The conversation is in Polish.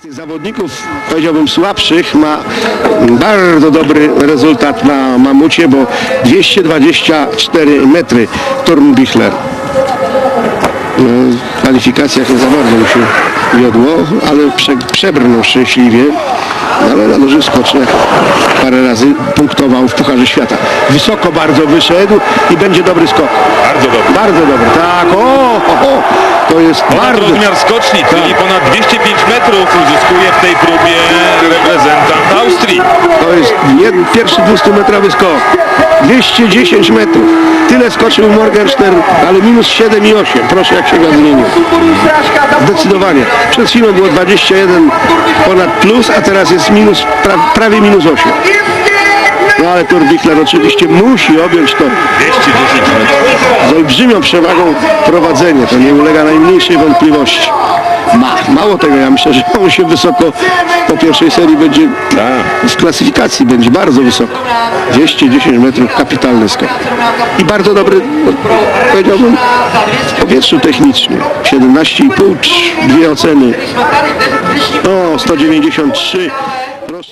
Z tych zawodników, powiedziałbym słabszych, ma bardzo dobry rezultat na mamucie, bo 224 metry Turmbichler. No, w kwalifikacjach nie za bardzo mu się wiodło, ale prze, przebrnął szczęśliwie. Ale na dużych skoczniach parę razy punktował w Pucharze Świata. Wysoko bardzo wyszedł i będzie dobry skok. Bardzo dobry. Bardzo dobry. Tak, o, o, o. to jest Ponad bardzo... rozmiar skoczni, czyli Tak. ponad 205 jeden, pierwszy 200-metrowy skok. 210 metrów. Tyle skoczył Morgenstern, ale minus 7 i 8. Proszę jak się go zmienił. Zdecydowanie. Przed chwilą było 21 ponad plus, a teraz jest minus, pra, prawie minus 8. No ale Turbichler oczywiście musi objąć to 210 metrów. z olbrzymią przewagą prowadzenie. To nie ulega najmniejszej wątpliwości. Ma. Mało tego, ja myślę, że on się wysoko po pierwszej serii będzie w klasyfikacji będzie bardzo wysoko. 210 metrów, kapitalny skok. I bardzo dobry, no, powiedziałbym, powietrzu technicznie. 17,5, trz- dwie oceny. O, 193.